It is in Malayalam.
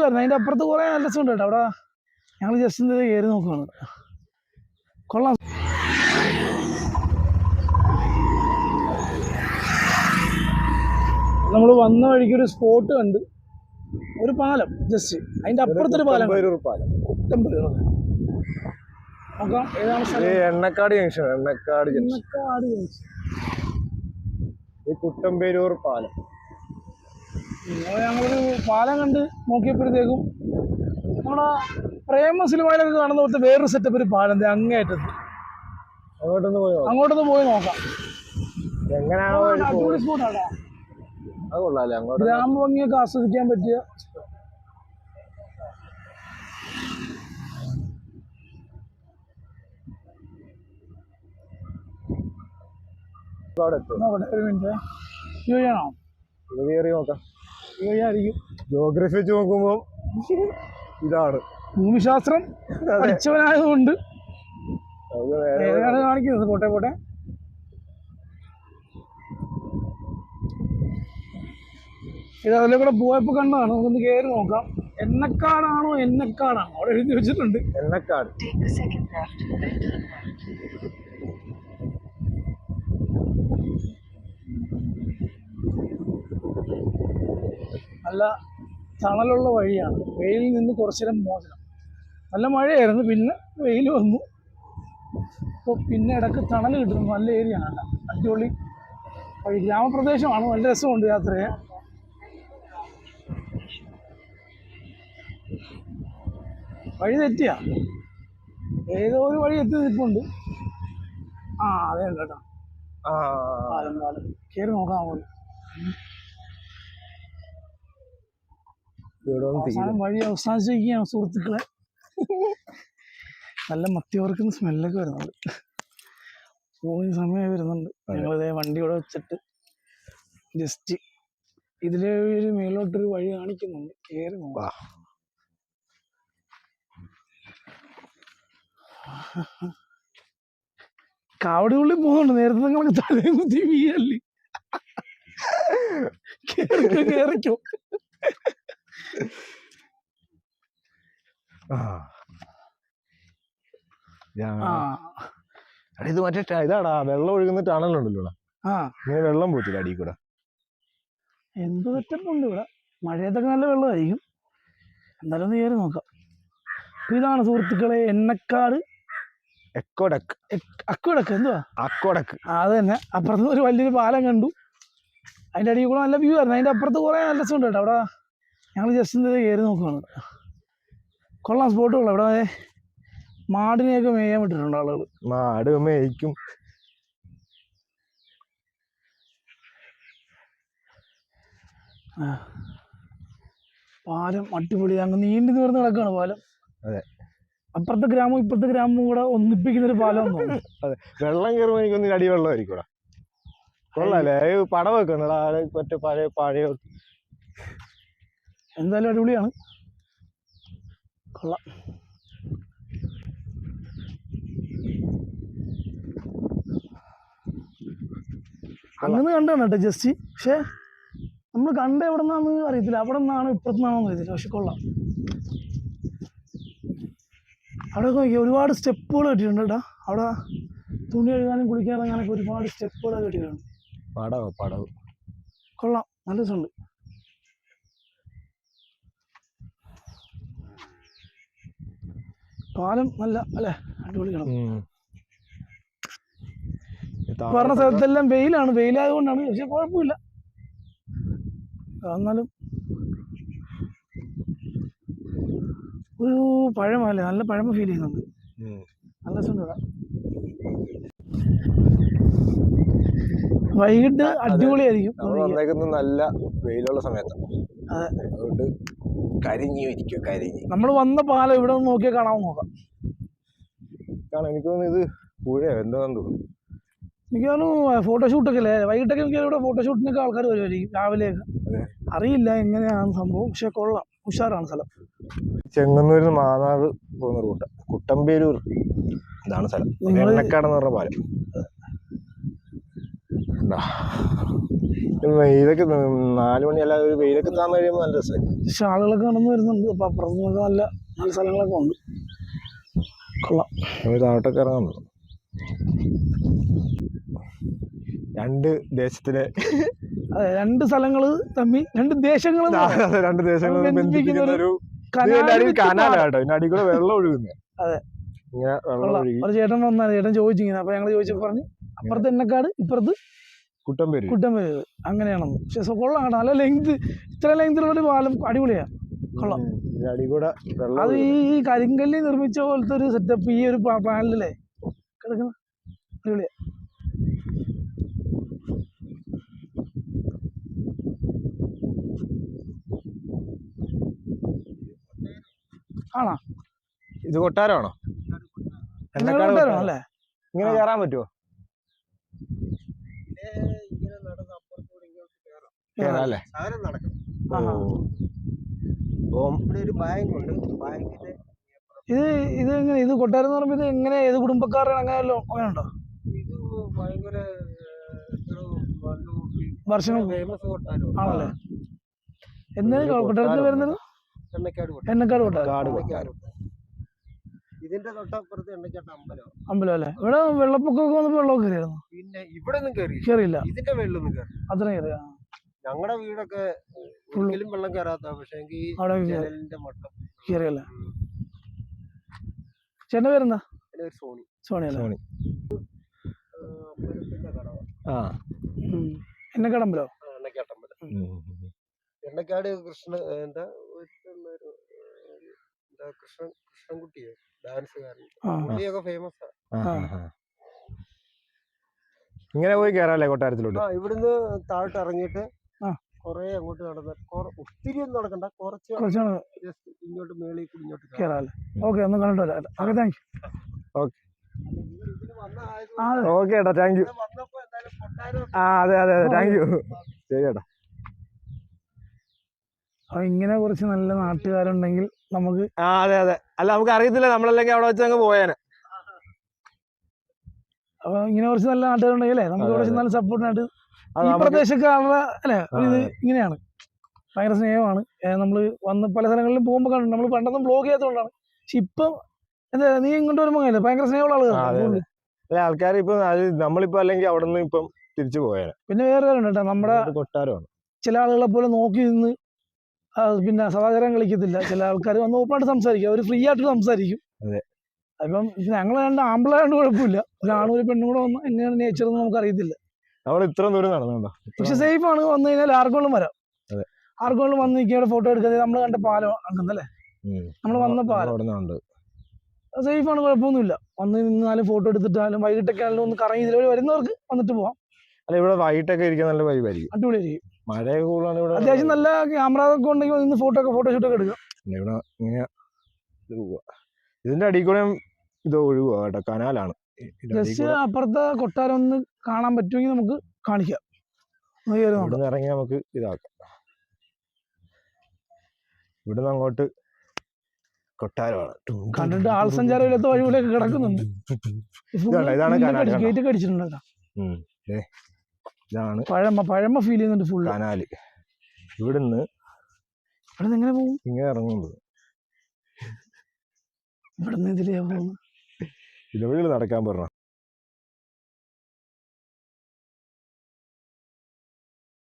ആയിരുന്നു അതിന്റെ അപ്പുറത്ത് കുറേ നല്ല രസമുണ്ട് കേട്ടോ. അവിടെ ഞങ്ങൾ ജസ്റ്റ് എന്തെങ്കിലും കയറി നോക്കുകയാണ് കൊള്ളാം. നമ്മൾ വന്ന വഴിക്ക് ഒരു സ്പോട്ട് കണ്ട് ഒരു പാലം ജസ്റ്റ് അതിന്റെ അപ്പുറത്തൊരു പാലം. കുട്ടമ്പേരൂർ നോക്കാം ഏതാണ് സ്ഥലം? Ennakkad junction Ennakkad junction Ennakkad junction. ഈ കുട്ടമ്പേരൂർ പാലം. ഇന്നലെ ഞങ്ങളൊരു പാലം കണ്ട് നോക്കിയപ്പോഴത്തേക്കും നമ്മുടെ പ്രേമ സിനിമയിലൊക്കെ കാണുന്ന പോലത്തെ വേറൊരു സെറ്റപ്പ് ഒരു പാലം ദേ അങ്ങേയറ്റത്ത്. അങ്ങോട്ടൊന്ന് പോയോ? അങ്ങോട്ടൊന്ന് പോയി നോക്കാം. എങ്ങനെയാണോ? സ്പോട്ടാണ് ഗ്രാമഭംഗിയൊക്കെ ആസ്വദിക്കാൻ പറ്റിയ നോക്കട്ടെ ഒരു മിനിറ്റ് യു ചെയ്യണോ നോക്കാം. യു ആയിരിക്കും ജോഗ്രഫി വെച്ച് നോക്കുമ്പോൾ ഇതാണ്. ഭൂമിശാസ്ത്രം പഠിച്ചവനായതുകൊണ്ട് കാണിക്കുന്നത് പോട്ടെ പോട്ടെ. ഇത് അതിലെ കൂടെ പോയപ്പോ കണ്ടതാണ്. നമുക്കൊന്ന് കയറി നോക്കാം. എണ്ണക്കാടാണോ എണ്ണക്കാടാണോ? അവിടെ എഴുതി വെച്ചിട്ടുണ്ട്. എണ്ണക്കാട്. നല്ല തണലുള്ള വഴിയാണ്. വെയിലിൽ നിന്ന് കുറച്ചേരം മോചനം. നല്ല മഴയായിരുന്നു പിന്നെ വെയിൽ വന്നു. അപ്പോൾ പിന്നെ ഇടയ്ക്ക് തണൽ കിട്ടുന്നു നല്ല ഏരിയ ആണ്. അടിപൊളി വഴി. ഗ്രാമപ്രദേശമാണ് നല്ല രസമുണ്ട് യാത്ര വഴി തെറ്റിയാ. ഏതോ ഒരു വഴി എത്തി നിൽപ്പുണ്ട്. ആ അതെ കേട്ടോ പാലം പാലം കയറി നോക്കാം അങ്ങോട്ട് ഇവിടെ ഒന്ന് തീരും അവസാനം വഴി അവസാനിച്ചിരിക്കുകയാണ് സുഹൃത്തുക്കളെ. നല്ല മത്തി വറുക്കുന്ന സ്മെല്ലൊക്കെ വരുന്നുണ്ട്. പോകുന്ന സമയം വരുന്നുണ്ട്. ഞങ്ങളിതേ വണ്ടി ഇവിടെ വെച്ചിട്ട് ജസ്റ്റ് ഇതിലെ ഒരു മേലോട്ടൊരു വഴി കാണിക്കുന്നുണ്ട്. കയറി നോക്കാം. കാവടി ഉള്ളിൽ പോകുന്നുണ്ട്. നേരത്തെ നിങ്ങൾക്ക് തലേ കുത്തി വീയല്ലേ കേറിക്കോ കേറിക്കോ. ഇത് മറ്റേ ഇതാടാ വെള്ളം ഒഴുകുന്ന ടണലുണ്ടല്ലോ ആ. ഇങ്ങനെ വെള്ളം പോയിട്ടില്ല അടിയിൽ കൂടെ. എന്ത് സെറ്റപ്പുണ്ട് ഇവിടെ? മഴയത്തൊക്കെ നല്ല വെള്ളമായിരിക്കും. എന്തായാലും ഒന്ന് കയറി നോക്കാം. ഇതാണ് സുഹൃത്തുക്കളെ എണ്ണക്കാട്. എക്കോടക്ക് അക്കോടക്ക് എന്തുവാ? അക്കോടക്ക് അത് തന്നെ. അപ്പുറത്ത് ഒരു വലിയൊരു പാലം കണ്ടു. അതിന്റെ അടിയിൽ കൂടെ നല്ല വ്യൂ ആയിരുന്നു. അതിന്റെ അപ്പുറത്ത് കുറേ നല്ല രസമുണ്ട് കേട്ടോ അവിടെ. ഞങ്ങൾ ജസ്റ്റ് ഇതിൽ കയറി നോക്കുകയാണ് കൊള്ളാം സ്പോട്ട് കൊള്ളാം ഇവിടെ മാടിനെയൊക്കെ മേയാൻ വിട്ടിട്ടുണ്ട് ആളുകൾ മാട് മേയ്ക്കും. പാലം അടിപൊളി. അങ്ങ് നീണ്ടു നിവർന്ന് കിടക്കുകയാണ് പാലം. അതെ. അപ്പുറത്തെ ഗ്രാമവും ഇപ്പുറത്തെ ഗ്രാമവും കൂടെ ഒന്നിപ്പിക്കുന്ന ഒരു പാലം അതെ. വെള്ളം കയറുമ്പോൾ എനിക്കൊന്ന് അടി വെള്ളമായിരിക്കും ഇവിടെ കൊള്ളാല്ലേ? പടം പടവൊക്കെ മറ്റേ പഴയ പഴയ എന്തായാലും അടിപൊളിയാണ്. കൊള്ളാം. അങ്ങനെ കണ്ടാണ് കേട്ടോ ജസ്റ്റ് പക്ഷേ നമ്മൾ കണ്ട എവിടെ നിന്നാന്ന് അറിയത്തില്ല. അവിടെ നിന്നാണ് ഇപ്പുറത്ത് നിന്നാണെന്ന് അറിയത്തില്ല. പക്ഷെ കൊള്ളാം. അവിടെ നോക്കി ഒരുപാട് സ്റ്റെപ്പുകൾ കെട്ടിയിട്ടുണ്ട് കേട്ടോ. അവിടെ തുണി കഴുകാനും കുളിക്കാനിറങ്ങാനൊക്കെ ഒരുപാട് സ്റ്റെപ്പുകൾ കെട്ടിയിട്ടുണ്ട്. പടവ് പടവ്. കൊള്ളാം. നല്ല രസമുണ്ട്. പാലം നല്ല അല്ലേ? അടിപൊളി പറഞ്ഞ സ്ഥലത്തെല്ലാം വെയിലാണ്. വെയിലായതുകൊണ്ടാണ്. പക്ഷെ കുഴപ്പമില്ല. എന്നാലും ഒരു പഴമല്ലേ? നല്ല പഴമ ഫീൽ ചെയ്യുന്നുണ്ട്. നല്ല ഇവിടെ. വൈകിട്ട് അടിപൊളിയായിരിക്കും നമ്മൾ വന്നേക്കുന്നത് നല്ല വെയിലുള്ള സമയത്താണ് അതെ. അതുകൊണ്ട് കരിഞ്ഞു ഇരിക്കും കരിഞ്ഞ്. നമ്മൾ വന്ന പാലം ഇവിടെ നിന്ന് നോക്കിയാൽ കാണാൻ നോക്കാം. കാരണം എനിക്ക് തോന്നുന്നു ഇത് പുഴയോ എന്താന്ന് തോന്നുന്നു. മിക്കവാറും ഫോട്ടോഷൂട്ടൊക്കെ അല്ലേ? വൈകിട്ടൊക്കെ എനിക്ക് ഇവിടെ ഫോട്ടോഷൂട്ടിനൊക്കെ ആൾക്കാർ വരുമായിരിക്കും രാവിലെ അറിയില്ല എങ്ങനെയാണ് സംഭവം പക്ഷെ കൊള്ളാം. ഉഷാറാണ് സ്ഥലം. ചെങ്ങന്നൂരിൽ നിന്ന് മാന്നാർ പോകുന്ന റൂട്ട്. കുട്ടമ്പേരൂർ ഇതാണ് സ്ഥലം. എണ്ണക്കാടെന്ന് എണ്ണക്കാട് പറഞ്ഞ പാലം. ഇതാ. വെയിലൊക്കെ നാല് മണി അല്ല ഒരു വെയിലൊക്കെ താന്ന് കഴിയുമ്പോൾ നല്ല രസമായി പക്ഷെ ആളുകളൊക്കെ കടന്നു വരുന്നുണ്ട്. അപ്പം അപ്പുറത്ത് നിന്നൊക്കെ നല്ല നല്ല സ്ഥലങ്ങളൊക്കെ ഉണ്ട്. കൊള്ളാം. നമ്മൾ താഴോട്ടൊക്കെ ഇറങ്ങുന്നു. രണ്ട് ദേശത്തിലെ അതെ രണ്ട് സ്ഥലങ്ങൾ തമ്മിൽ രണ്ട് ദേശങ്ങൾ രണ്ട് ദേശങ്ങൾ ബന്ധിപ്പിക്കുന്ന ഒരു കനാലാണ് കേട്ടോ ഇതിന്റെ അടി കൂടെ വെള്ളം ഒഴുകുന്നത് അതെ. ഇങ്ങനെ വെള്ളം ഒരു ചേട്ടൻ വന്നാൽ ചേട്ടൻ ചോദിച്ചിങ്ങനെ. അപ്പൊ ഞങ്ങൾ ചോദിച്ചപ്പോ പറഞ്ഞു അപ്പുറത്ത് എണ്ണക്കാട് ഇപ്പുറത്ത് കുട്ടം പേര്. കുട്ടമ്പേര് അങ്ങനെയാണെന്ന്. പക്ഷെ കൊള്ളാം കേട്ടോ. നല്ല ലെങ്ത് ഇത്ര ലെങ്തിലുള്ള ഒരു പാലം അടിപൊളിയാ. കൊള്ളാം. അത് ഈ കരിങ്കല്ലി നിർമ്മിച്ച പോലത്തെ ഒരു സെറ്റപ്പ് ഈ ഒരു പാനലിലേ കിടക്കുന്ന? അടിപൊളിയാ. ആണോ? ഇത് കൊട്ടാരമാണോ. അല്ലേ ഇങ്ങനെ. കയറാൻ പറ്റുമോ അല്ലേ? നടക്കും ഇവിടെ ഒരു ബാങ്കിന്റെ ഇത് ഇത് എങ്ങനെ ഇത് കൊട്ടാരം എന്ന് പറയുമ്പോൾ ഇത് എങ്ങനെ ഏത് കുടുംബക്കാരാണ് അങ്ങനെ ഉണ്ടോ ഇത് ഭയങ്കര വർഷങ്ങൾ ആണല്ലേ? എന്താണ് കൊട്ടാരത്തിൽ വരുന്നത് എണ്ണക്കാട് കൊട്ടാരം. എണ്ണക്കാട് കൊട്ടാരം. കാട് എണ്ണക്കാട് കൊട്ടാരം. ഇതിന്റെ തൊട്ടപ്പുറത്ത് എണ്ണക്കാട്ട് അമ്പലം. അമ്പലം അല്ലേ? ഇവിടെ വെള്ളപ്പൊക്കമൊക്കെ വന്നപ്പോൾ വെള്ളമൊക്കെ കയറിയായിരുന്നു? പിന്നെ ഇവിടെ ഒന്നും കയറി കയറിയില്ല. ഇതിന്റെ വെള്ളമൊന്നും കയറി അത്രയും കയറിയ? ഞങ്ങളുടെ വീടൊക്കെ. ഒരിക്കലും വെള്ളം കയറാത്ത പക്ഷെ ജനലിന്റെ മട്ടം. കേറിയല്ല. ചേട്ടന്റെ പേരെന്താ? സോണി. സോണി സോണി. ആ, കടവ ആ എണ്ണക്കാട് കൃഷ്ണ എന്താ എന്താ കൃഷ്ണൻ കൃഷ്ണൻകുട്ടിയെ? ഡാൻസുകാരൻ. പുള്ളിയൊക്കെ ഫേമസ്. ആണ്. ഇങ്ങനെ പോയി കയറാല്ലേ കൊട്ടാരത്തിലോട്ട്? ആ ഇവിടുന്ന് താഴോട്ട് ഇറങ്ങിയിട്ട്. കൊറേ അങ്ങോട്ട് നടന്ന് കൊറ- ഒത്തിരി ഒന്നും നടക്കണ്ട. കുറച്ച് ജസ്റ്റ് ഇങ്ങോട്ട് മേളിൽ കൂടി ഇങ്ങോട്ട് കയറാം. ഓക്കെ ഒന്ന് കണ്ടിട്ട് വരാം okay thank you okay. Okay ഏട്ടാ താങ്ക് യു ആ അതെ അതെ അതെ താങ്ക് യു ശരി ഏട്ടാ. അപ്പൊ ഇങ്ങനെ കുറച്ച് നല്ല നാട്ടുകാരുണ്ടെങ്കിൽ നമുക്ക് ആ അതെ അതെ. അല്ല നമുക്ക് അറിയത്തില്ല നമ്മളല്ലെങ്കിൽ അവിടെ വെച്ച് അങ്ങ് പോയേനെ. അപ്പൊ ഇങ്ങനെ കുറച്ച് നല്ല നാട്ടുകാരുണ്ടെങ്കിൽ അല്ലേ? നമുക്ക് കുറച്ച് നല്ല സപ്പോർട്ടിനായിട്ട് ഈ പ്രദേശക്കാരുടെ അല്ലെ ഇത് ഇങ്ങനെയാണ്. ഭയങ്കര സ്നേഹമാണ്. നമ്മൾ വന്ന് പല സ്ഥലങ്ങളിലും പോകുമ്പോൾ കണ്ടു നമ്മൾ പണ്ടൊന്നും ബ്ലോഗ് ചെയ്യാത്തതുകൊണ്ടാണ് പക്ഷെ ഇപ്പം എന്താ നീ ഇങ്ങോട്ട് വരുമ്പോൾ അങ്ങനെ ഭയങ്കര സ്നേഹമുള്ള ആളുകളാണ് ആൾക്കാർ ഇപ്പൊ നമ്മളിപ്പോ അല്ലെങ്കിൽ അവിടെ നിന്ന് ഇപ്പം തിരിച്ചു പോയേനെ. പിന്നെ വേറെ കാര്യം കേട്ടോ. നമ്മുടെ കൊട്ടാരമാണ്. ചില ആളുകളെ പോലെ നോക്കി നിന്ന് പിന്നെ സദാചാരം കളിക്കത്തില്ല. ചില ആൾക്കാർ വന്ന് ഓപ്പണായിട്ട് സംസാരിക്കും. അവർ ഫ്രീ ആയിട്ട് സംസാരിക്കും. അതെ. അപ്പം ഞങ്ങൾ രണ്ട് ആമ്പിളായതുകൊണ്ട് കുഴപ്പമില്ല. ഒരാണും ഒരു പെണ്ണും കൂടെ വന്ന് എങ്ങനെയാണ് നേച്ചർ എന്ന് നമുക്ക് അറിയത്തില്ല നമ്മൾ ഇത്ര ദൂരം നടന്നുണ്ടോ? പക്ഷെ സേഫ് ആണ്. വന്നു കഴിഞ്ഞാൽ ആർക്കോളും വരാം. അതെ. ആർക്കും വന്ന് നിൽക്കുക ഫോട്ടോ എടുക്കാതെ നമ്മൾ കണ്ട പാലം അങ്ങനല്ലേ നമ്മൾ വന്ന പാലം. സേഫ് ആണ് കുഴപ്പമൊന്നുമില്ല. വന്ന് നിന്നാലും ഫോട്ടോ എടുത്തിട്ടാലും വൈകിട്ടൊക്കെ ആണെങ്കിലും ഒന്ന് കറങ്ങി ഇതിലൂടെ വരുന്നവർക്ക് വന്നിട്ട് പോവാം. അല്ല ഇവിടെ വൈകിട്ടൊക്കെ ഇരിക്കാൻ നല്ല വൈബായിരിക്കും അടിപൊളിയായിരിക്കും. മഴയൊക്കെ കൂടുതലാണ് ഇവിടെ. അത്യാവശ്യം നല്ല ക്യാമറ ഒക്കെ ഉണ്ടെങ്കിൽ നിന്ന് ഫോട്ടോ ഒക്കെ ഫോട്ടോഷൂട്ട് ഒക്കെ എടുക്കാം. ഇവിടെ ഇങ്ങനെ ഇതിന്റെ അടിയിൽ കൂടെ ഇത് ഒഴുകുക കേട്ടോ കനാലാണ്. ജസ്റ്റ് അപ്പുറത്തെ കൊട്ടാരം ഒന്ന് കാണാൻ പറ്റുമെങ്കിൽ നമുക്ക് കാണിക്കാം. ഇറങ്ങി നമുക്ക് ഇതാക്കാം. ഇവിടുന്ന് അങ്ങോട്ട് കൊട്ടാരമാണ്. കണ്ടിട്ട് ആൾ സഞ്ചാരം ഇല്ലാത്ത വഴിയിലൊക്കെ കിടക്കുന്നുണ്ട്? ഗേറ്റ് അടിച്ചിട്ടുണ്ട് കേട്ടോ. ഉം. ദേ, ഇതാണ് പഴമ പഴമ ഫീൽ ചെയ്യുന്നുണ്ട് ഫുള്ള് കനാല്. ഇവിടുന്ന് ഇവിടുന്ന് എങ്ങനെ പോകും? ഇങ്ങനെ ഇറങ്ങുന്നത്. ഇവിടുന്ന് ഇതിലേ പോകുന്നു ഇതുവഴി നടക്കാൻ പറഞ്ഞ